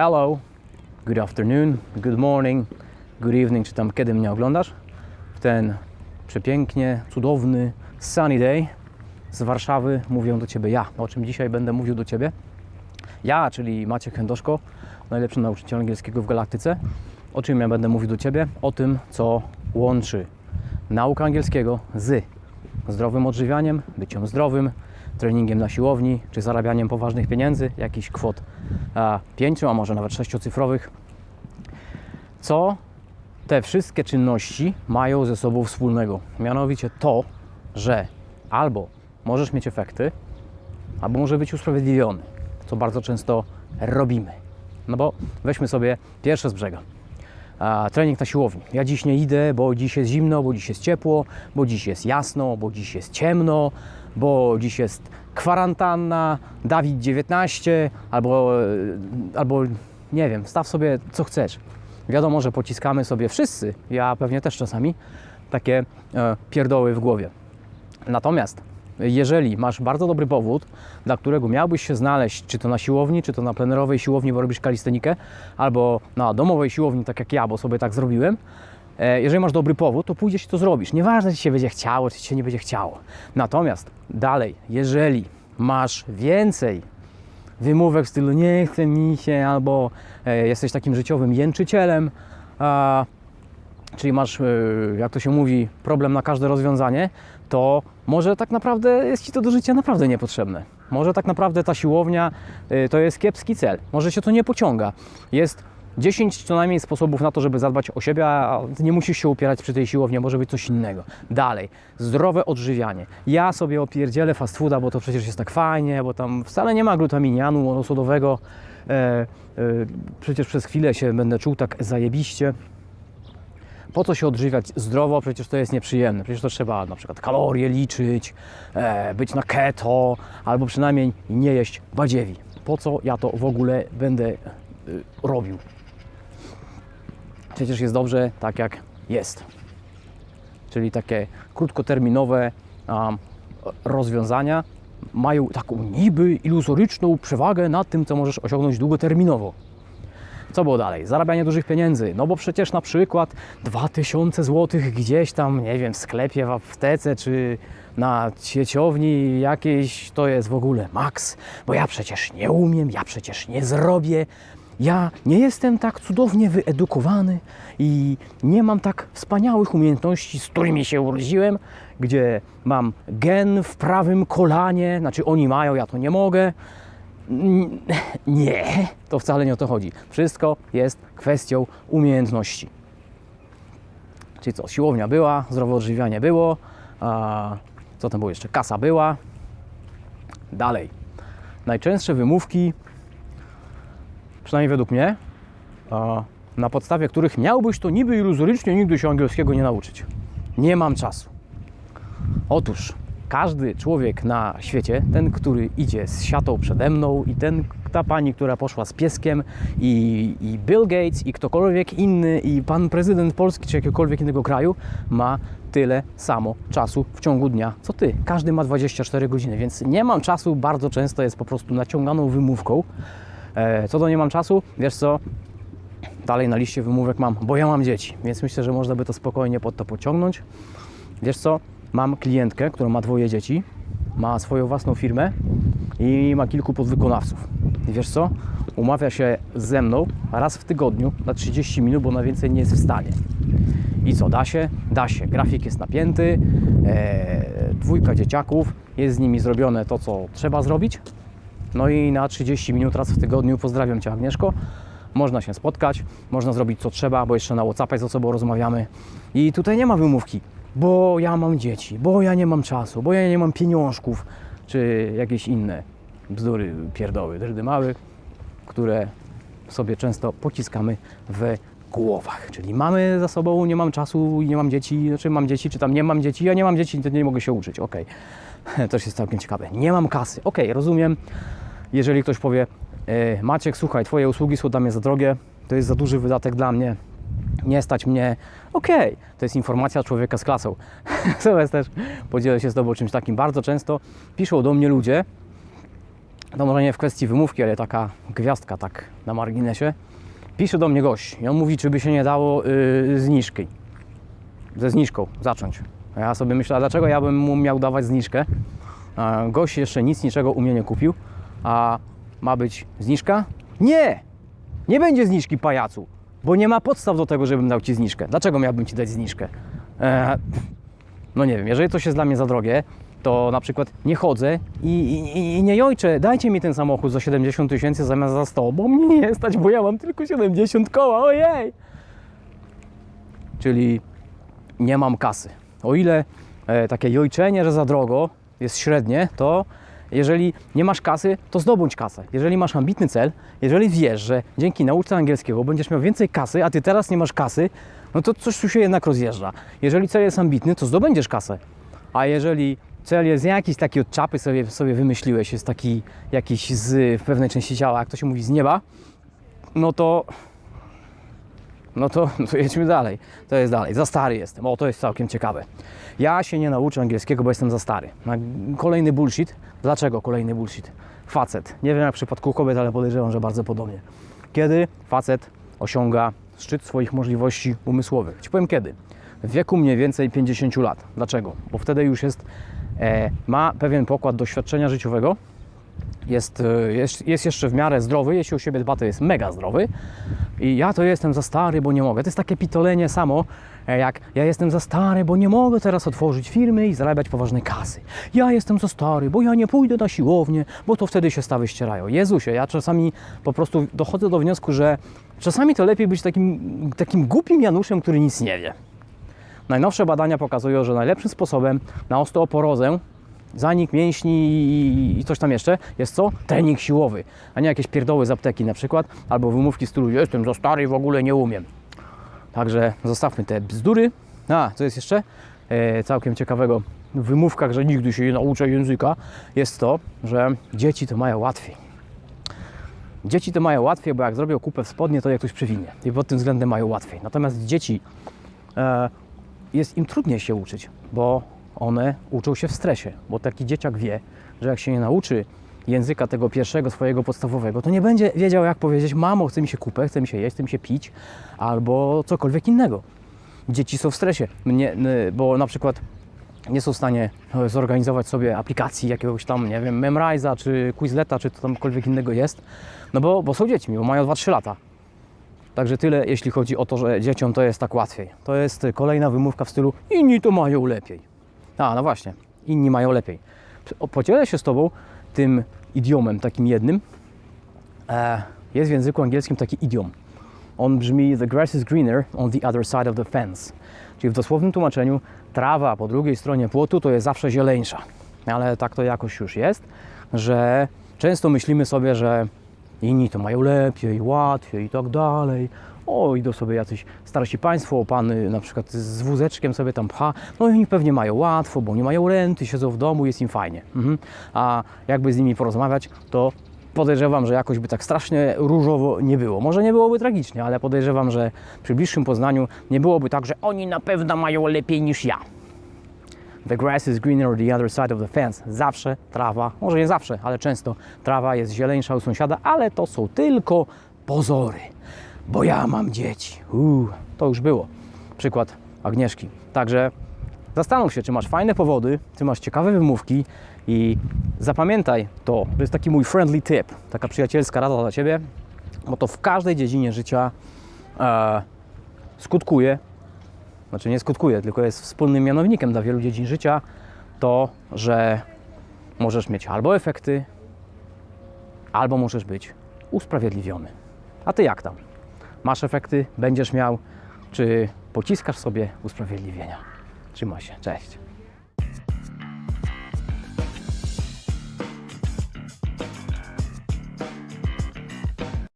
hello, good afternoon, good morning, good evening, czy tam kiedy mnie oglądasz. W ten przepięknie, cudowny, sunny day z Warszawy mówię do Ciebie ja. O czym dzisiaj będę mówił do Ciebie? Ja, czyli Maciek Chędoszko, najlepszy nauczyciel angielskiego w galaktyce. O czym ja będę mówił do Ciebie? O tym, co łączy naukę angielskiego z zdrowym odżywianiem, byciem zdrowym, treningiem na siłowni, czy zarabianiem poważnych pieniędzy, jakichś kwot pięciu, a może nawet sześciocyfrowych. Co te wszystkie czynności mają ze sobą wspólnego? Mianowicie to, że albo możesz mieć efekty, albo może być usprawiedliwiony, co bardzo często robimy. No bo weźmy sobie pierwsze z brzega. A, trening na siłowni. Ja dziś nie idę, bo dziś jest zimno, bo dziś jest ciepło, bo dziś jest jasno, bo dziś jest ciemno, bo dziś jest kwarantanna, Dawid 19, albo, e, albo nie wiem, staw sobie co chcesz. Wiadomo, że pociskamy sobie wszyscy, ja pewnie też czasami, takie e, pierdoły w głowie. Natomiast jeżeli masz bardzo dobry powód, dla którego miałbyś się znaleźć, czy to na siłowni, czy to na plenerowej siłowni, bo robisz kalistenikę, albo na domowej siłowni, tak jak ja, bo sobie tak zrobiłem, jeżeli masz dobry powód, to pójdziesz i to zrobisz. Nieważne, czy się będzie chciało, czy się nie będzie chciało. Natomiast dalej, jeżeli masz więcej wymówek w stylu nie chce mi się, albo e, jesteś takim życiowym jęczycielem, a, czyli masz, e, jak to się mówi, problem na każde rozwiązanie, to może tak naprawdę jest Ci to do życia naprawdę niepotrzebne. Może tak naprawdę ta siłownia to jest kiepski cel. Może się to nie pociąga. Jest 10 co najmniej sposobów na to, żeby zadbać o siebie, a nie musisz się upierać przy tej siłowni, może być coś innego. Dalej, zdrowe odżywianie. Ja sobie opierdzielę fast fooda, bo to przecież jest tak fajnie, bo tam wcale nie ma glutaminianu monosodowego. E, e, przecież przez chwilę się będę czuł tak zajebiście po co się odżywiać zdrowo, przecież to jest nieprzyjemne. Przecież to trzeba na przykład kalorie liczyć, e, być na keto, albo przynajmniej nie jeść badziewi. Po co ja to w ogóle będę y, robił? Przecież jest dobrze tak jak jest. Czyli takie krótkoterminowe um, rozwiązania mają taką niby iluzoryczną przewagę nad tym, co możesz osiągnąć długoterminowo. Co było dalej? Zarabianie dużych pieniędzy. No bo przecież na przykład 2000 zł gdzieś tam, nie wiem, w sklepie, w aptece czy na sieciowni jakiejś to jest w ogóle maks, bo ja przecież nie umiem, ja przecież nie zrobię. Ja nie jestem tak cudownie wyedukowany i nie mam tak wspaniałych umiejętności, z którymi się urodziłem, gdzie mam gen w prawym kolanie, znaczy oni mają, ja to nie mogę. Nie, to wcale nie o to chodzi. Wszystko jest kwestią umiejętności. Czyli co, siłownia była, zdrowe odżywianie było, a co tam było jeszcze? Kasa była. Dalej. Najczęstsze wymówki, przynajmniej według mnie, na podstawie których miałbyś to niby iluzorycznie nigdy się angielskiego nie nauczyć. Nie mam czasu. Otóż każdy człowiek na świecie, ten, który idzie z siatą przede mną i ten, ta pani, która poszła z pieskiem i, i Bill Gates i ktokolwiek inny i pan prezydent Polski czy jakiegokolwiek innego kraju ma tyle samo czasu w ciągu dnia, co ty. Każdy ma 24 godziny, więc nie mam czasu bardzo często jest po prostu naciąganą wymówką. E, co do nie mam czasu, wiesz co, dalej na liście wymówek mam, bo ja mam dzieci, więc myślę, że można by to spokojnie pod to pociągnąć. Wiesz co, mam klientkę, która ma dwoje dzieci, ma swoją własną firmę i ma kilku podwykonawców. Wiesz co, umawia się ze mną raz w tygodniu na 30 minut, bo na więcej nie jest w stanie. I co, da się? Da się. Grafik jest napięty, e, dwójka dzieciaków, jest z nimi zrobione to, co trzeba zrobić. No i na 30 minut raz w tygodniu pozdrawiam Cię Agnieszko. Można się spotkać, można zrobić co trzeba, bo jeszcze na WhatsAppie ze sobą rozmawiamy. I tutaj nie ma wymówki, bo ja mam dzieci, bo ja nie mam czasu, bo ja nie mam pieniążków, czy jakieś inne bzdury, pierdoły, drdy mały, które sobie często pociskamy w głowach. Czyli mamy za sobą, nie mam czasu i nie mam dzieci, znaczy mam dzieci, czy tam nie mam dzieci, ja nie mam dzieci, to nie mogę się uczyć, okej. Też jest całkiem ciekawe. Nie mam kasy, okej, rozumiem. Jeżeli ktoś powie, e, Maciek, słuchaj, Twoje usługi są dla mnie za drogie, to jest za duży wydatek dla mnie, nie stać mnie, okej, to jest informacja człowieka z klasą. Natomiast też podzielę się z Tobą czymś takim. Bardzo często piszą do mnie ludzie, to może nie w kwestii wymówki, ale taka gwiazdka tak na marginesie. Pisze do mnie gość i on mówi, czy by się nie dało yy, zniżki. Ze zniżką zacząć. A ja sobie myślę, a dlaczego ja bym mu miał dawać zniżkę? A gość jeszcze nic niczego u mnie nie kupił, a ma być zniżka? Nie! Nie będzie zniżki pajacu, bo nie ma podstaw do tego, żebym dał Ci zniżkę. Dlaczego miałbym Ci dać zniżkę? Eee, no nie wiem, jeżeli coś jest dla mnie za drogie, to na przykład nie chodzę i, i, i nie jojczę, dajcie mi ten samochód za 70 tysięcy zamiast za 100, bo mnie nie stać, bo ja mam tylko 70 koła, ojej! Czyli nie mam kasy. O ile e, takie jojczenie, że za drogo jest średnie, to jeżeli nie masz kasy, to zdobądź kasę. Jeżeli masz ambitny cel, jeżeli wiesz, że dzięki nauce angielskiego będziesz miał więcej kasy, a ty teraz nie masz kasy, no to coś tu się jednak rozjeżdża. Jeżeli cel jest ambitny, to zdobędziesz kasę. A jeżeli cel jest jakiś taki od czapy sobie, sobie wymyśliłeś, jest taki jakiś z pewnej części ciała, jak to się mówi, z nieba, no to no to, to jedźmy dalej. To jest dalej. Za stary jestem. O, to jest całkiem ciekawe. Ja się nie nauczę angielskiego, bo jestem za stary. Kolejny bullshit. Dlaczego kolejny bullshit? Facet. Nie wiem jak w przypadku kobiet, ale podejrzewam, że bardzo podobnie. Kiedy facet osiąga szczyt swoich możliwości umysłowych? Ci powiem kiedy. W wieku mniej więcej 50 lat. Dlaczego? Bo wtedy już jest, e, ma pewien pokład doświadczenia życiowego, jest, e, jest, jest jeszcze w miarę zdrowy, jeśli o siebie dba, to jest mega zdrowy. I ja to jestem za stary, bo nie mogę. To jest takie pitolenie samo, e, jak ja jestem za stary, bo nie mogę teraz otworzyć firmy i zarabiać poważnej kasy. Ja jestem za stary, bo ja nie pójdę na siłownię, bo to wtedy się stawy ścierają. Jezusie, ja czasami po prostu dochodzę do wniosku, że czasami to lepiej być takim, takim głupim Januszem, który nic nie wie. Najnowsze badania pokazują, że najlepszym sposobem na osteoporozę, zanik mięśni i- i coś tam jeszcze jest co? Trening siłowy, a nie jakieś pierdoły z apteki na przykład, albo wymówki w stylu jestem za stary w ogóle nie umiem. Także zostawmy te bzdury. A, co jest jeszcze e, całkiem ciekawego w wymówkach, że nigdy się nie nauczę języka, jest to, że dzieci to mają łatwiej. Dzieci to mają łatwiej, bo jak zrobią kupę w spodnie, to je ktoś przywinie. I pod tym względem mają łatwiej. Natomiast dzieci e, jest im trudniej się uczyć, bo one uczą się w stresie, bo taki dzieciak wie, że jak się nie nauczy języka tego pierwszego swojego podstawowego, to nie będzie wiedział jak powiedzieć mamo, chce mi się kupę, chce mi się jeść, chce mi się pić albo cokolwiek innego. Dzieci są w stresie, mnie, bo na przykład nie są w stanie e, zorganizować sobie aplikacji jakiegoś tam, nie wiem, Memrise'a czy Quizleta, czy to tamkolwiek innego jest, no bo, bo są dziećmi, bo mają 2-3 lata. Także tyle, jeśli chodzi o to, że dzieciom to jest tak łatwiej. To jest kolejna wymówka w stylu inni to mają lepiej. A, no właśnie, inni mają lepiej. Podzielę się z Tobą tym idiomem takim jednym. E, jest w języku angielskim taki idiom. On brzmi The grass is greener on the other side of the fence. Czyli w dosłownym tłumaczeniu trawa po drugiej stronie płotu to jest zawsze zieleńsza. Ale tak to jakoś już jest, że często myślimy sobie, że inni to mają lepiej, łatwiej i tak dalej. O, idą sobie jacyś starsi państwo, pany na przykład z wózeczkiem sobie tam pcha, no i oni pewnie mają łatwo, bo nie mają renty, siedzą w domu, jest im fajnie. Mhm. A jakby z nimi porozmawiać, to podejrzewam, że jakoś by tak strasznie różowo nie było. Może nie byłoby tragicznie, ale podejrzewam, że przy bliższym poznaniu nie byłoby tak, że oni na pewno mają lepiej niż ja. The grass is greener on the other side of the fence. Zawsze trawa, może nie zawsze, ale często trawa jest zieleńsza u sąsiada, ale to są tylko pozory. Bo ja mam dzieci. Uuu, to już było. Przykład Agnieszki. Także zastanów się, czy masz fajne powody, czy masz ciekawe wymówki i zapamiętaj to. To jest taki mój friendly tip, taka przyjacielska rada dla Ciebie, bo to w każdej dziedzinie życia e, skutkuje znaczy nie skutkuje, tylko jest wspólnym mianownikiem dla wielu dziedzin życia, to, że możesz mieć albo efekty, albo możesz być usprawiedliwiony. A ty jak tam? Masz efekty? Będziesz miał? Czy pociskasz sobie usprawiedliwienia? Trzymaj się. Cześć.